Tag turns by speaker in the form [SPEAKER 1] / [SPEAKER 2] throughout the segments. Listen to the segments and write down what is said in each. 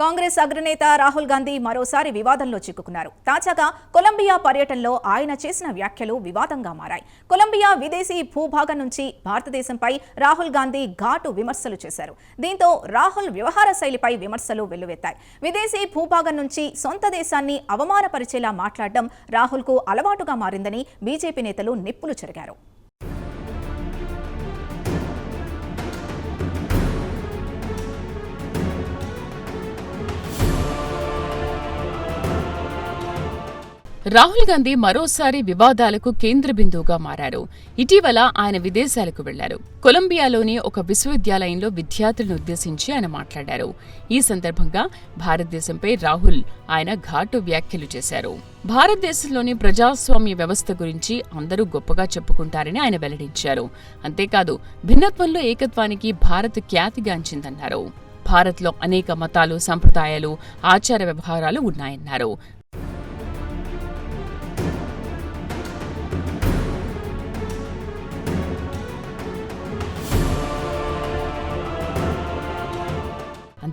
[SPEAKER 1] కాంగ్రెస్ అగ్రనేత రాహుల్ గాంధీ మరోసారి వివాదంలో చిక్కుకున్నారు. తాజాగా కొలంబియా పర్యటనలో ఆయన చేసిన వ్యాఖ్యలు వివాదంగా మారాయి. కొలంబియా విదేశీ భూభాగం నుంచి భారతదేశంపై రాహుల్ గాంధీ ఘాటు విమర్శలు చేశారు. దీంతో రాహుల్ వ్యవహార శైలిపై విమర్శలు వెల్లువెత్తాయి. విదేశీ భూభాగం నుంచి సొంత దేశాన్ని అవమానపరిచేలా మాట్లాడడం రాహుల్కు అలవాటుగా మారిందని బీజేపీ నేతలు నిప్పులు చెరిగారు.
[SPEAKER 2] రాహుల్ గాంధీ మరోసారి వివాదాలకు కేంద్ర బిందువుగా మారారు. ఇటీవల ఆయన విదేశాలకు వెళ్ళారు. కొలంబియాలోని ఒక విశ్వవిద్యాలయంలో విద్యార్థులను ఉద్దేశించి ఆయన మాట్లాడారు. ఈ సందర్భంగా భారతదేశంపై రాహుల్ ఆయన ఘాటు వ్యాఖ్యలు చేశారు. భారతదేశంలోని ప్రజాస్వామ్య వ్యవస్థ గురించి అందరూ గొప్పగా చెప్పుకుంటారని ఆయన వెల్లడించారు. అంతేకాదు భిన్నత్వంలో ఏకత్వానికి భారత్ ఖ్యాతిగాంచిందన్నారు. భారత్లో అనేక మతాలు సంప్రదాయాలు ఆచార వ్యవహారాలు ఉన్నాయన్నారు.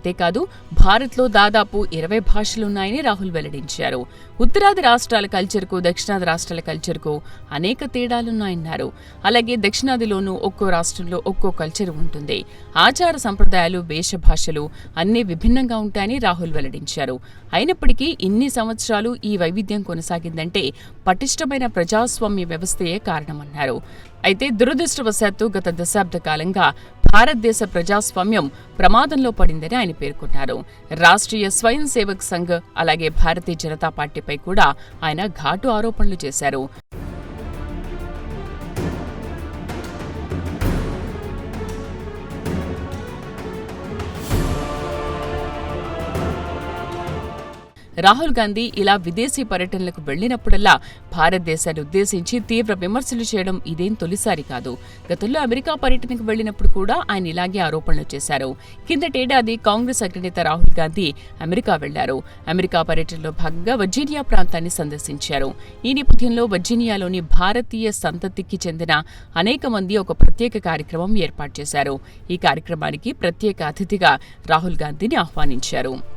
[SPEAKER 2] అంతేకాదు భారత్లో దాదాపు ఇరవై భాషలున్నాయని రాహుల్ వెల్లడించారు. ఉత్తరాది రాష్ట్రాల కల్చర్కు దక్షిణాది రాష్ట్రాల కల్చర్కు అనేక తేడాలున్నాయన్నారు. అలాగే దక్షిణాదిలోనూ ఒక్కో రాష్ట్రంలో ఒక్కో కల్చర్ ఉంటుంది. ఆచార సంప్రదాయాలు వేషభాషలు అన్నీ విభిన్నంగా ఉంటాయని రాహుల్ వెల్లడించారు. అయినప్పటికీ ఇన్ని సంవత్సరాలు ఈ వైవిధ్యం కొనసాగిందంటే పటిష్టమైన ప్రజాస్వామ్య వ్యవస్థయే కారణమన్నారు. అయితే దురదృష్టవశాత్తు గత దశాబ్ద కాలంగా భారతదేశ ప్రజాస్వామ్యం ప్రమాదంలో పడిందని ఆయన పేర్కొన్నారు. రాష్ట్రీయ స్వయం సేవక్ సంఘ్ అలాగే భారతీయ జనతా పార్టీపై కూడా ఆయన ఘాటు ఆరోపణలు చేశారు. రాహుల్ గాంధీ ఇలా విదేశీ పర్యటనలకు వెళ్ళినప్పుడల్లా భారతదేశాన్ని ఉద్దేశించి తీవ్ర విమర్శలు చేయడం ఇదేం తొలిసారి కాదు. గతంలో అమెరికా పర్యటనకు వెళ్ళినప్పుడు కూడా ఆయన ఇలాగే ఆరోపణలు చేశారు. కిందటేడాది కాంగ్రెస్ అగ్రనేత రాహుల్ గాంధీ అమెరికా వెళ్ళారు అమెరికా పర్యటనలో భాగంగా వర్జీనియా ప్రాంతాన్ని సందర్శించారు. ఈ నేపథ్యంలో వర్జీనియాలోని భారతీయ సంతతికి చెందిన అనేక మంది ఒక ప్రత్యేక కార్యక్రమం ఏర్పాటు చేశారు. ఈ కార్యక్రమానికి ప్రత్యేక అతిథిగా రాహుల్ గాంధీని ఆహ్వానించారు.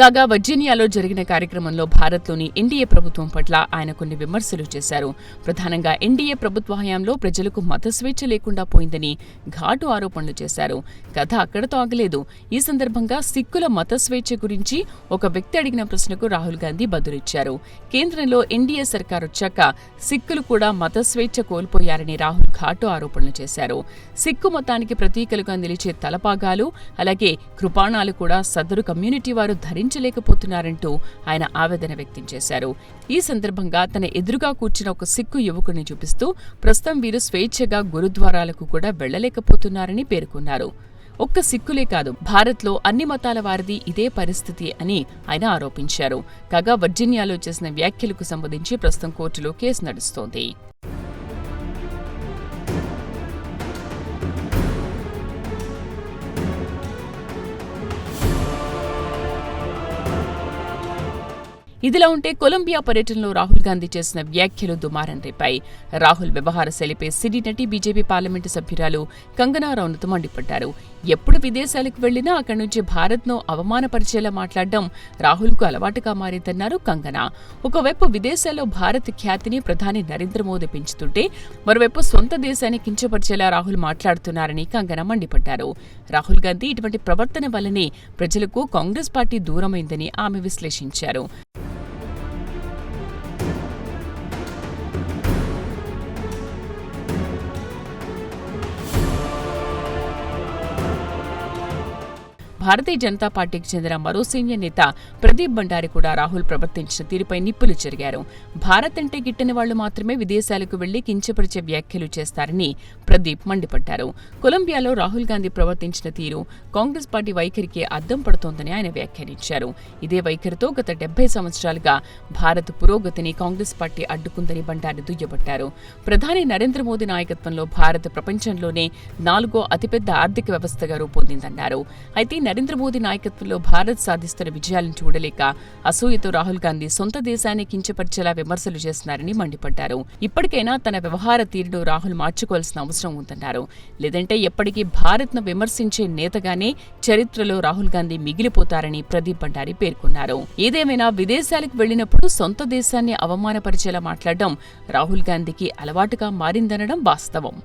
[SPEAKER 2] కాగా వర్జీనియాలో జరిగిన కార్యక్రమంలో భారత్లోని ఎన్డీఏ ప్రభుత్వం పట్ల ఆయన కొన్ని విమర్శలు చేశారు. ప్రధానంగా ఎన్డీఏ ప్రభుత్వ హయాంలో ప్రజలకు మత స్వేచ్ఛ లేకుండా పోయిందని ఘాటు ఆరోపణలు చేశారు. కథ అక్కడతో ఆగలేదు. ఈ సందర్భంగా సిక్కుల మత స్వేచ్ఛ గురించి ఒక వ్యక్తి అడిగిన ప్రశ్నకు రాహుల్ గాంధీ బదులిచ్చారు. కేంద్రంలో ఎన్డీఏ సర్కార్ వచ్చాక సిక్కులు కూడా మత స్వేచ్ఛ కోల్పోయారని రాహుల్ ఘాటు ఆరోపణలు చేశారు. సిక్కు మతానికి ప్రతీకలుగా నిలిచే తలపాగాలు అలాగే కృపాణాలు కూడా సదరు కమ్యూనిటీ వారు భరించలేకపోతున్నారంటూ ఆయన ఆవేదన వ్యక్తం చేశారు. ఈ సందర్భంగా తన ఎదురుగా కూర్చున్న ఒక సిక్కు యువకుని చూపిస్తూ ప్రస్తుతం వీరు స్వేచ్ఛగా గురుద్వారాలకు కూడా వెళ్ళలేకపోతున్నారని పేర్కొన్నారు. ఒక్క సిక్కులే కాదు భారత్లో అన్ని మతాల వారిది ఇదే పరిస్థితి అని ఆయన ఆరోపించారు. కాగా వర్జీనియాలో చేసిన వ్యాఖ్యలకు సంబంధించి ప్రస్తుతం కోర్టులో కేసు నడుస్తోంది. ఇదిలా ఉంటే కొలంబియా పర్యటనలో రాహుల్ గాంధీ చేసిన వ్యాఖ్యలు దుమారం రేపాయి. రాహుల్ వ్యవహార శైలిపై సినీ నటి బీజేపీ పార్లమెంటు సభ్యురాలు కంగనా రౌనత్ మండిపడ్డారు. ఎప్పుడు విదేశాలకు వెళ్ళినా అక్కడి నుంచి భారత్ను అవమానపరిచేలా మాట్లాడడం రాహుల్కు అలవాటుగా మారిందన్నారు కంగనా. ఒకవైపు విదేశాల్లో భారత్ ఖ్యాతిని ప్రధాని నరేంద్ర మోదీ పెంచుతుంటే మరోవైపు సొంత దేశాన్ని కించపరిచేలా రాహుల్ మాట్లాడుతున్నారని కంగనా మండిపడ్డారు. రాహుల్ గాంధీ ఇటువంటి ప్రవర్తన వల్లనే ప్రజలకు కాంగ్రెస్ పార్టీ దూరమైందని ఆమె విశ్లేషించారు. భారతీయ జనతా పార్టీకి చెందిన మరో సీనియర్ నేత ప్రదీప్ బండారి కూడా రాహుల్ ప్రవర్తించిన తీరుపై నిప్పులు చెరిగారు. భారత్ అంటే గిట్టని వాళ్ళు మాత్రమే విదేశాలకు వెళ్ళి కించపరిచే వ్యాఖ్యలు చేస్తారని ప్రదీప్ మండిపడ్డారు. కొలంబియాలో రాహుల్ గాంధీ ప్రవర్తించిన తీరు కాంగ్రెస్ పార్టీ వైఖరికి అద్దం పడుతోందని ఆయన వ్యాఖ్యానించారు. ఇదే వైఖరితో గత డెబ్బై సంవత్సరాలుగా భారత్ పురోగతిని కాంగ్రెస్ పార్టీ అడ్డుకుందని భండారి దుయ్యబట్టారు. ప్రధాని నరేంద్ర మోదీ నాయకత్వంలో భారత్ ప్రపంచంలోనే నాలుగో అతిపెద్ద ఆర్థిక వ్యవస్థగా రూపొందిందన్నారు. అయితే నరేంద్ర మోదీ నాయకత్వంలో భారత్ సాధిస్తున్న విజయాలను చూడలేక అసూయతో రాహుల్ గాంధీ సొంత దేశాన్ని కించపరిచేలా విమర్శలు చేస్తున్నారని మండిపడ్డారు. ఇప్పటికైనా తన వ్యవహార తీరును రాహుల్ మార్చుకోవాల్సిన అవసరం ఉందన్నారు. లేదంటే ఎప్పటికీ భారత్ను విమర్శించే నేతగానే చరిత్రలో రాహుల్ గాంధీ మిగిలిపోతారని ప్రదీప్ భండారి పేర్కొన్నారు. ఏదేమైనా విదేశాలకు వెళ్ళినప్పుడు సొంత దేశాన్ని అవమానపరిచేలా మాట్లాడడం రాహుల్ గాంధీకి అలవాటుగా మారిందనడం వాస్తవం.